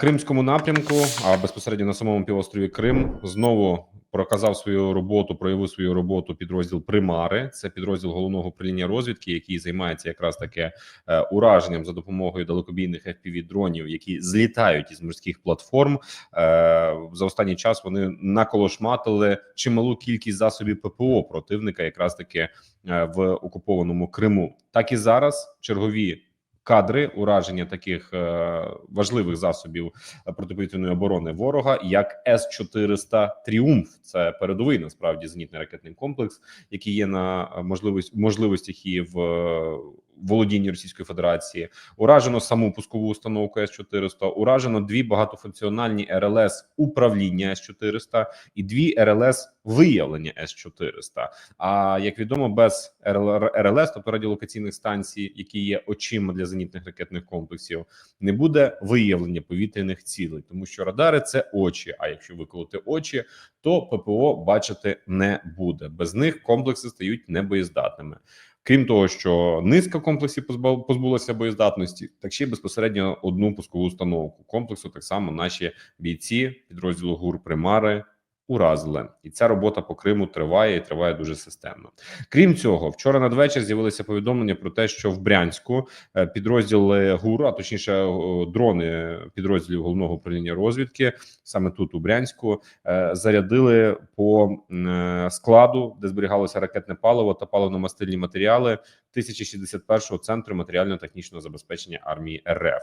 Кримському напрямку, а безпосередньо на самому півострові Крим, знову проказав свою роботу, проявив свою роботу підрозділ Примари. Це підрозділ головного управління розвідки, який займається якраз таке е, ураженням за допомогою далекобійних fpv дронів, які злітають із морських платформ. Е, за останній час вони наколошматили чималу кількість засобів ППО противника, якраз таки е, в окупованому Криму. Так і зараз чергові кадри ураження таких е, важливих засобів протиповітряної оборони ворога, як С 400 Тріумф. Це передовий насправді зенітний ракетний комплекс, який є на можливість можливостях і в е, володінні Російської Федерації. Уражено саму пускову установку С 400 уражено дві багатофункціональні РЛС управління С 400 і дві РЛС виявлення С 400 А як відомо, без РЛС, тобто радіолокаційних станцій, які є очима для зенітних ракетних комплексів, не буде виявлення повітряних цілей, тому що радари це очі. А якщо виколоти очі, то ППО бачити не буде. Без них комплекси стають небоєздатними. Крім того, що низка комплексів позбулася боєздатності, так ще й безпосередньо одну пускову установку комплексу. Так само наші бійці підрозділу ГУР Примари уразили, і ця робота по Криму триває і триває дуже системно. Крім цього, вчора надвечір з'явилися повідомлення про те, що в Брянську е, підрозділи ГУР, а точніше дрони підрозділів головного управління розвідки, саме тут у Брянську, е, зарядили по е, складу, де зберігалося ракетне паливо та паливно-мастильні матеріали 1061-го центру матеріально-технічного забезпечення армії РФ.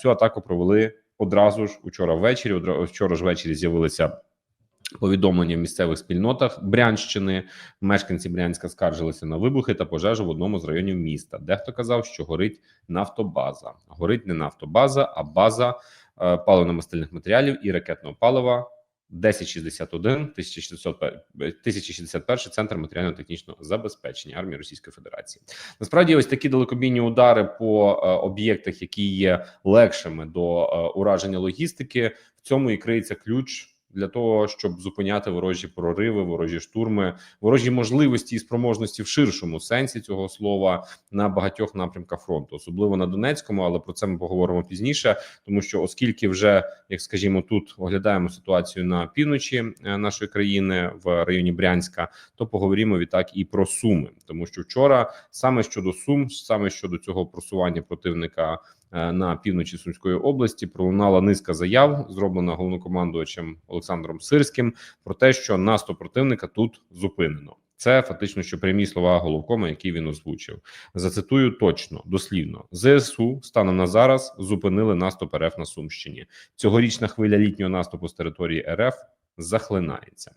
Цю атаку провели одразу ж учора ввечері. Вчора ж ввечері з'явилися. Повідомлення в місцевих спільнотах Брянщини мешканці Брянська скаржилися на вибухи та пожежу в одному з районів міста. Дехто казав, що горить нафтобаза. Горить не нафтобаза, а база е, паливно-мастильних матеріалів і ракетного палива. 1061 1061 центр матеріально-технічного забезпечення армії Російської Федерації. Насправді, ось такі далекобійні удари по е, об'єктах, які є легшими до е, ураження логістики. В цьому і криється ключ для того, щоб зупиняти ворожі прориви, ворожі штурми, ворожі можливості і спроможності в ширшому сенсі цього слова на багатьох напрямках фронту, особливо на Донецькому, але про це ми поговоримо пізніше, тому що оскільки вже як скажімо, тут оглядаємо ситуацію на півночі е, нашої країни в районі Брянська, то поговоримо відтак і про суми, тому що вчора саме щодо сум, саме щодо цього просування противника. Е, на півночі Сумської області пролунала низка заяв, зроблена головнокомандувачем Олександром Сирським, про те, що наступ противника тут зупинено. Це фактично, що прямі слова головкома, які він озвучив. Зацитую точно дослівно: зсу станом на зараз зупинили наступ РФ на Сумщині. Цьогорічна хвиля літнього наступу з території РФ захлинається.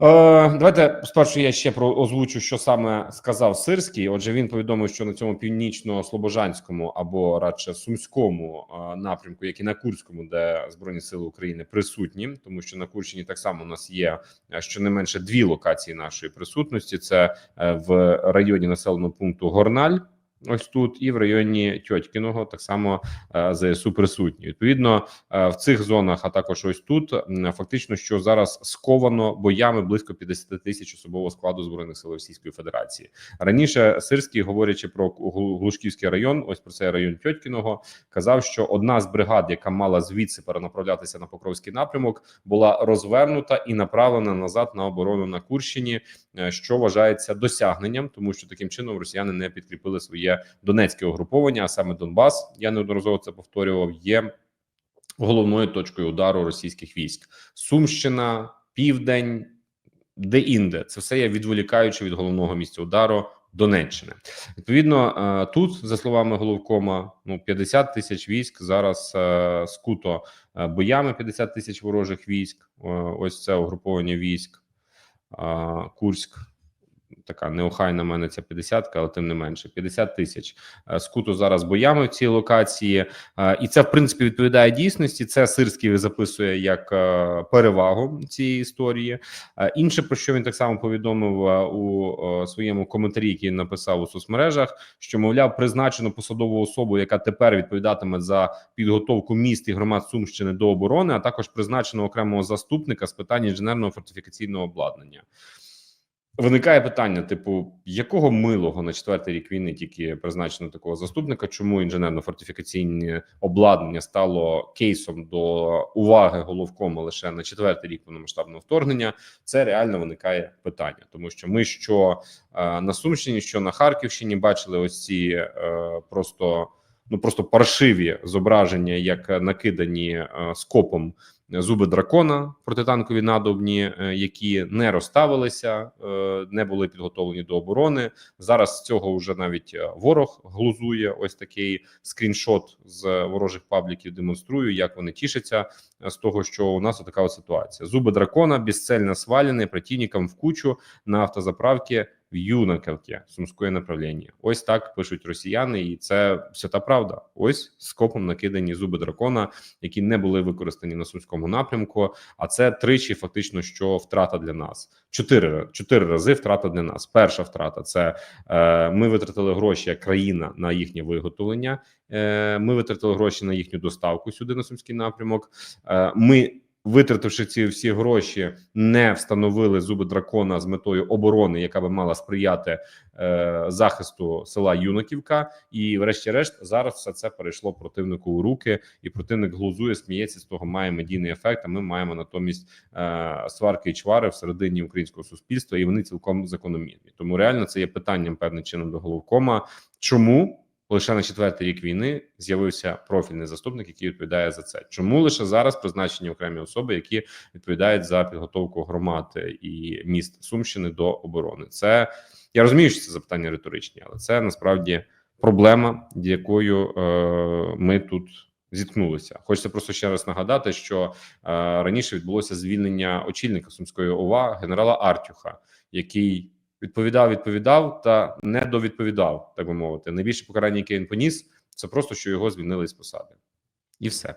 Е, давайте спершу я ще про озвучу, що саме сказав Сирський. Отже, він повідомив, що на цьому північно-слобожанському або радше сумському е, напрямку, як і на Курському, де збройні сили України присутні, тому що на Курщині так само у нас є е, щонайменше дві локації нашої присутності: це в районі населеного пункту Горналь. Ось тут і в районі Тьотькіного так само е, ЗСУ присутні. Відповідно е, в цих зонах, а також ось тут фактично, що зараз сковано боями близько 50 тисяч особового складу збройних сил Російської Федерації. Раніше Сирський, говорячи про Глушківський район, ось про цей район Тьотькіного, казав, що одна з бригад, яка мала звідси перенаправлятися на Покровський напрямок, була розвернута і направлена назад на оборону на Курщині, що вважається досягненням, тому що таким чином росіяни не підкріпили своє Донецьке угруповання, а саме Донбас. Я неодноразово це повторював. Є головною точкою удару російських військ. Сумщина, Південь, де інде це все є відволікаючи від головного місця удару. Донеччини відповідно е, тут, за словами головкома, ну 50 тисяч військ зараз е, скуто е, боями 50 тисяч ворожих військ. Ось це угруповання військ Курськ, така неохайна мене ця 50 але тим не менше 50 тисяч е, скуто зараз боями в цій локації, е, і це в принципі відповідає дійсності. Це Сирський записує як е, перевагу цієї історії. Інше про що він так само повідомив у своєму коментарі, який написав у соцмережах, що мовляв призначено посадову особу, яка тепер відповідатиме за підготовку міст і громад Сумщини до оборони, а також призначено окремого заступника з питань інженерного фортифікаційного обладнання. Виникає питання: типу, якого милого на четвертий рік війни тільки призначено такого заступника? Чому інженерно-фортифікаційне обладнання стало кейсом до уваги головкому лише на четвертий рік повномасштабного вторгнення? Це реально виникає питання, тому що ми що е, на Сумщині, що на Харківщині бачили ось ці е, просто ну просто паршиві зображення, як накидані е, скопом зуби дракона протитанкові надобні, е, які не розставилися, е, не були підготовлені до оборони. Зараз з цього вже навіть е, ворог глузує. Ось такий скріншот з ворожих пабліків. Демонструю, як вони тішаться з того, що у нас така ситуація. Зуби дракона безцельно свалены противником в кучу на автозаправці в Юнаковці сумської направлення. Ось так пишуть росіяни, і це свята правда. Ось скопом накидані зуби дракона, які не були використані на сумському напрямку. А це тричі, фактично, що втрата для нас. Чотири чотири рази втрата для нас. Перша втрата це е, ми витратили гроші як країна на їхнє виготовлення. Е, Ми витратили гроші на їхню доставку сюди на сумський напрямок. Е, Ми витративши ці всі гроші, не встановили зуби дракона з метою оборони, яка би мала сприяти е, захисту села Юнаківка. І, врешті-решт, зараз все це перейшло противнику у руки, і противник глузує, сміється з того, має медійний ефект. А ми маємо натомість е, сварки і чвари всередині українського суспільства, і вони цілком закономірні. Тому реально це є питанням певним чином до головкома. Чому? Лише на четвертий рік війни з'явився профільний заступник, який відповідає за це. Чому лише зараз призначені окремі особи, які відповідають за підготовку громад і міст Сумщини до оборони? Це я розумію, що це запитання риторичні, але це насправді проблема, з якою е, ми тут зіткнулися. Хочеться просто ще раз нагадати, що е, раніше відбулося звільнення очільника сумської ОВА генерала Артюха, який відповідав, відповідав та не довідповідав, так би мовити. Найбільше покарання, яке він поніс, це просто що його звільнили з посади, і все.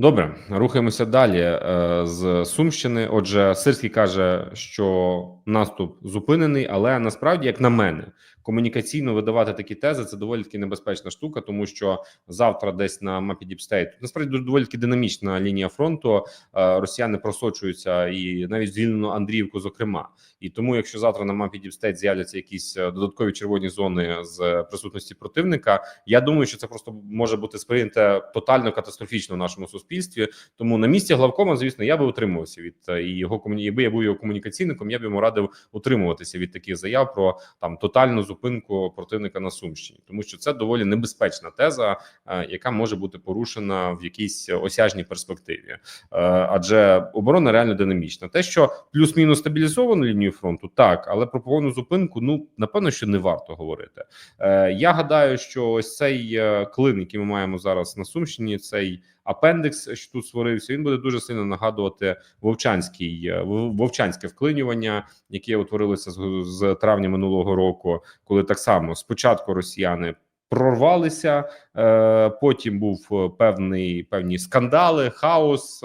Добре, рухаємося далі е, з Сумщини. Отже, Сирський каже, що наступ зупинений, але насправді, як на мене, комунікаційно видавати такі тези це доволі таки небезпечна штука, тому що завтра, десь на мапі Діпстейт, насправді доволі таки динамічна лінія фронту. Е, Росіяни просочуються і навіть звільнено Андріївку, зокрема. І тому, якщо завтра на мапі Діпстейт з'являться якісь е, додаткові червоні зони з присутності противника, я думаю, що це просто може бути сприйняте тотально катастрофічно в нашому суспільстві. Тому на місці главкома, звісно, я би утримувався від е, і його якби я був його комунікаційником, я б йому радив утримуватися від таких заяв про там тотальну зупинку противника на Сумщині, тому що це доволі небезпечна теза, е, яка може бути порушена в якійсь осяжній перспективі, Е, адже оборона реально динамічна. Те, що плюс-мінус стабілізовано лінію фронту, так, але про повну зупинку, ну напевно, що не варто говорити. Е, Я гадаю, що ось цей клин, який ми маємо зараз на Сумщині, цей апендикс, що тут створився, він буде дуже сильно нагадувати вовчанський е, вовчанське вклинювання, яке утворилося з, з травня минулого року, коли так само спочатку росіяни. Прорвалися, е, потім був е, певний певні скандали, хаос,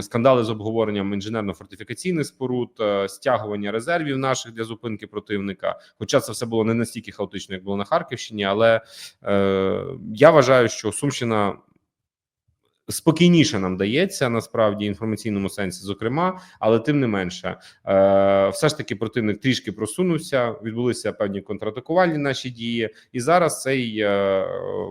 скандали з обговоренням інженерно-фортифікаційних споруд, стягування резервів наших для зупинки противника. Хоча це все було не настільки хаотично, як було на Харківщині, але я вважаю, що Сумщина спокійніше нам дається насправді інформаційному сенсі, зокрема, але тим не менше, е, все ж таки противник трішки просунувся. Відбулися певні контратакувальні наші дії, і зараз цей е,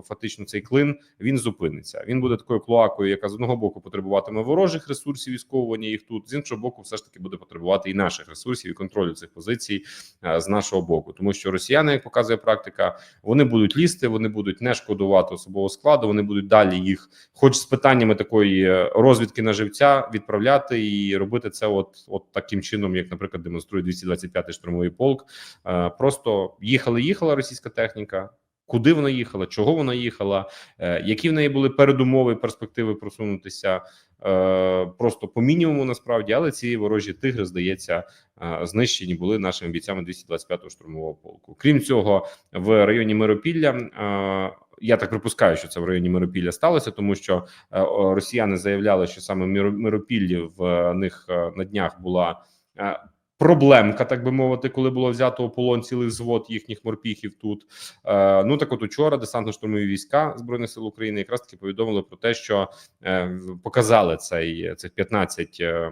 фактично цей клин він зупиниться. Він буде такою клоакою, яка з одного боку потребуватиме ворожих ресурсів, військовування їх тут з іншого боку, все ж таки буде потребувати і наших ресурсів і контролю цих позицій е, з нашого боку, тому що росіяни, як показує практика, вони будуть лізти, вони будуть не шкодувати особового складу. Вони будуть далі їх, хоч з питаннями такої е, розвідки на живця, відправляти і робити це, от от таким чином, як, наприклад, демонструє 225-й штурмовий полк. Е, Просто їхала, їхала російська техніка. Куди вона їхала, чого вона їхала, е, які в неї були передумови, перспективи просунутися просто по мінімуму, насправді, але ці ворожі тигри, здається, знищені були нашими бійцями 225-го штурмового полку. Крім цього, в районі Миропілля. Я так припускаю, що це в районі Миропілля сталося, тому що е, росіяни заявляли, що саме в Миропіллі в е, них е, на днях була проблемка, так би мовити, коли було взято у полон цілий взвод їхніх морпіхів тут. Ну так, от учора десантно-штурмові війська збройних сил України якраз таки повідомили про те, що показали цей цих 15 е,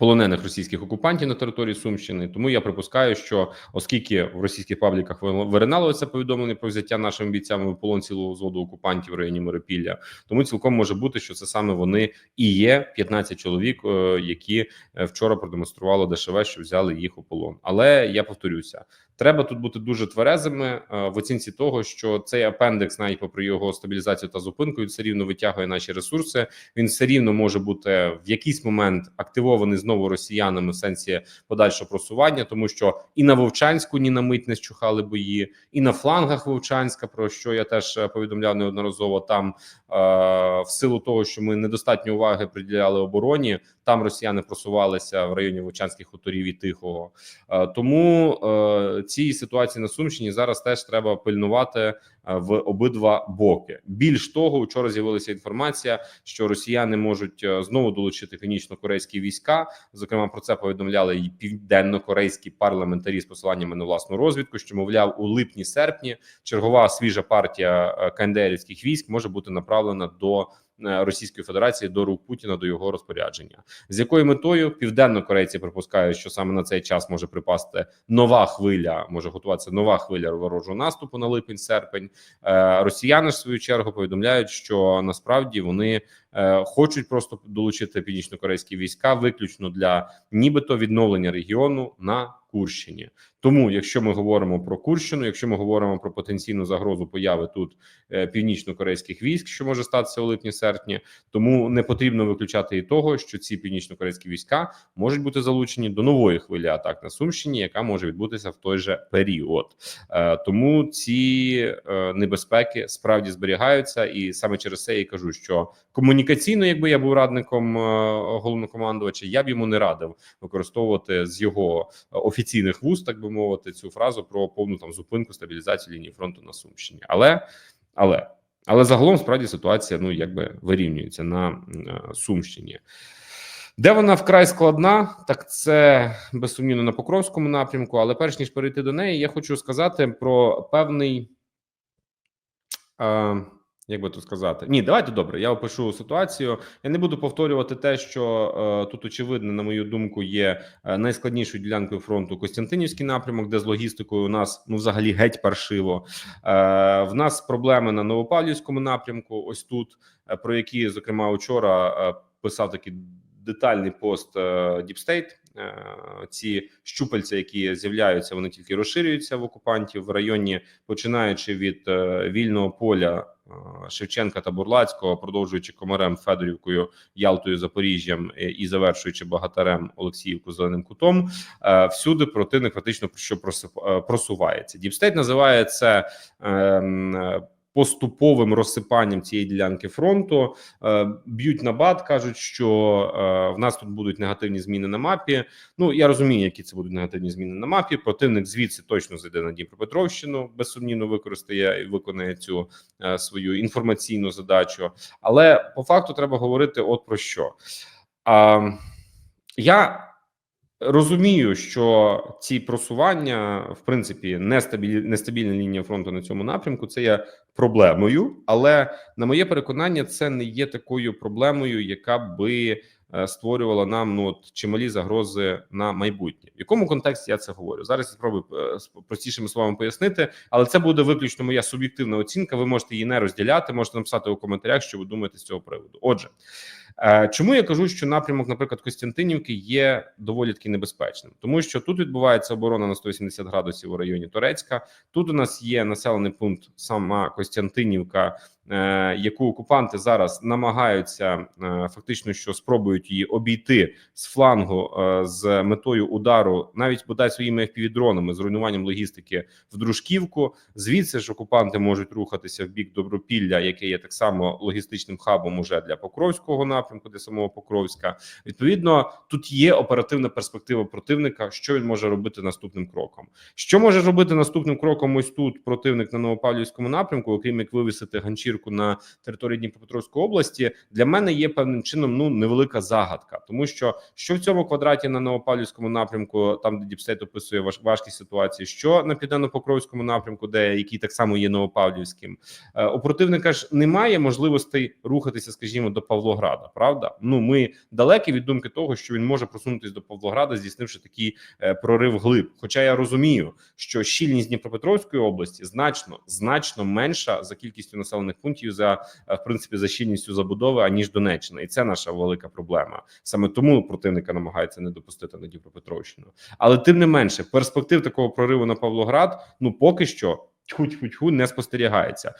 полонених російських окупантів на території Сумщини. Тому я припускаю, що оскільки в російських пабліках вириналося повідомлення про взяття нашими бійцями в полон цілого зводу окупантів в районі Миропілля, тому цілком може бути, що це саме вони і є 15 чоловік, е, які е, вчора продемонстрували ДШВ, що взяли їх у полон. Але я повторюся, треба тут бути дуже тверезими е, в оцінці того, що цей апендекс, навіть попри його стабілізацію та зупинку, він все рівно витягує наші ресурси. Він все рівно може бути в якийсь момент активований знову росіянами в сенсі подальшого просування, тому що і на Вовчанську ні на мить не щухали бої, і на флангах Вовчанська, про що я теж е, повідомляв неодноразово. Там е, в силу того, що ми недостатньо уваги приділяли обороні, там росіяни просувалися в районі Вовчанських хуторів і Тихого. Е, тому е, цій ситуації на Сумщині зараз теж треба пильнувати е, в обидва боки. Більш того, вчора з'явилася інформація, що росіяни можуть е, знову долучити північно-корейські війська. Зокрема, про це повідомляли і південно-корейські парламентарі з посиланнями на власну розвідку. Що мовляв, у липні-серпні чергова свіжа партія е, КНДРівських військ може бути направлена до. Е, Російської Федерації до рук Путіна до його розпорядження, з якою метою південно-корейці припускають, що саме на цей час може припасти нова хвиля, може готуватися нова хвиля ворожого наступу на липень-серпень. Е, Росіяни ж в свою чергу повідомляють, що насправді вони хочуть просто долучити північно-корейські війська виключно для нібито відновлення регіону на Курщині. Тому, якщо ми говоримо про Курщину, якщо ми говоримо про потенційну загрозу появи тут е, північно-корейських військ, що може статися у липні-серпні, тому не потрібно виключати і того, що ці північно-корейські війська можуть бути залучені до нової хвилі атак на Сумщині, яка може відбутися в той же період. Е, Тому ці е, небезпеки справді зберігаються, і саме через це я кажу, що комунікаційно, якби я був радником е, головнокомандувача, я б йому не радив використовувати з його офіційних вуст, так би мовити, цю фразу про повну там зупинку стабілізацію лінії фронту на Сумщині. Але але але загалом справді ситуація ну якби вирівнюється на е, Сумщині. Де вона вкрай складна, так це безсумнівно на Покровському напрямку. Але перш ніж перейти до неї, я хочу сказати про певний. Е, як би то сказати, ні, давайте добре. Я опишу ситуацію. Я не буду повторювати те, що е, тут очевидно, на мою думку, є е, найскладнішою ділянкою фронту Костянтинівський напрямок, де з логістикою у нас ну взагалі геть паршиво. Е, в нас проблеми на Новопавлівському напрямку. Ось тут е, про які зокрема вчора е, писав такий детальний пост. Е, Ці щупальця, які з'являються, вони тільки розширюються в окупантів в районі, починаючи від вільного поля Шевченка та Бурлацького, продовжуючи Комарем, Федорівкою, Ялтою, Запоріжжям е, і завершуючи Багатарем Олексіївку Зеленим Кутом. Е, Всюди противник фактично що просип- е, просувається. Діпстейт називає це. Поступовим розсипанням цієї ділянки фронту Е, б'ють на бат, кажуть, що е, в нас тут будуть негативні зміни на мапі. Ну я розумію, які це будуть негативні зміни на мапі. Противник звідси точно зайде на Дніпропетровщину, безсумнівно використає і виконає цю е, свою інформаційну задачу. Але по факту треба говорити: от про що. Я розумію, що ці просування, в принципі, нестабіль, нестабільна лінія фронту на цьому напрямку. Це є проблемою, але на моє переконання, це не є такою проблемою, яка би е, створювала нам ну от чималі загрози на майбутнє. В якому контексті я це говорю? Зараз я спробую е, простішими словами пояснити, але це буде виключно моя суб'єктивна оцінка. Ви можете її не розділяти, можете написати у коментарях, що ви думаєте з цього приводу. Отже, чому я кажу, що напрямок, наприклад, Костянтинівки є доволі таки небезпечним, тому що тут відбувається оборона на 180 градусів у районі Турецька. Тут у нас є населений пункт сама Костянтинівка, е, яку окупанти зараз намагаються е, фактично, що спробують її обійти з флангу е, з метою удару, навіть бодай своїми FPV-дронами, з руйнуванням логістики в Дружківку. Звідси ж окупанти можуть рухатися в бік Добропілля, яке є так само логістичним хабом уже для Покровського напрямку, для самого Покровська. Відповідно, тут є оперативна перспектива противника, що він може робити наступним кроком. Що може робити наступним кроком? Ось тут противник на Новопавлівському напрямку, окрім як вивісити ганчірку на території Дніпропетровської області, для мене є певним чином ну невелика загадка, тому що що в цьому квадраті на Новопавлівському напрямку, там де Діпстейт описує важ, важкі ситуації, що на південно-покровському напрямку, де який так само є Новопавлівським, е, у противника ж немає можливостей рухатися, скажімо, до Павлограда. Правда, ну ми далекі від думки того, що він може просунутися до Павлограда, здійснивши такий е, прорив глиб. Хоча я розумію, що щільність Дніпропетровської області значно значно менша за кількістю населених пунктів за е, в принципі за щільністю забудови аніж Донеччина, і це наша велика проблема. Саме тому противника намагається не допустити на Дніпропетровщину. Але тим не менше, перспектив такого прориву на Павлоград ну поки що тьху-тьху-тьху не спостерігається.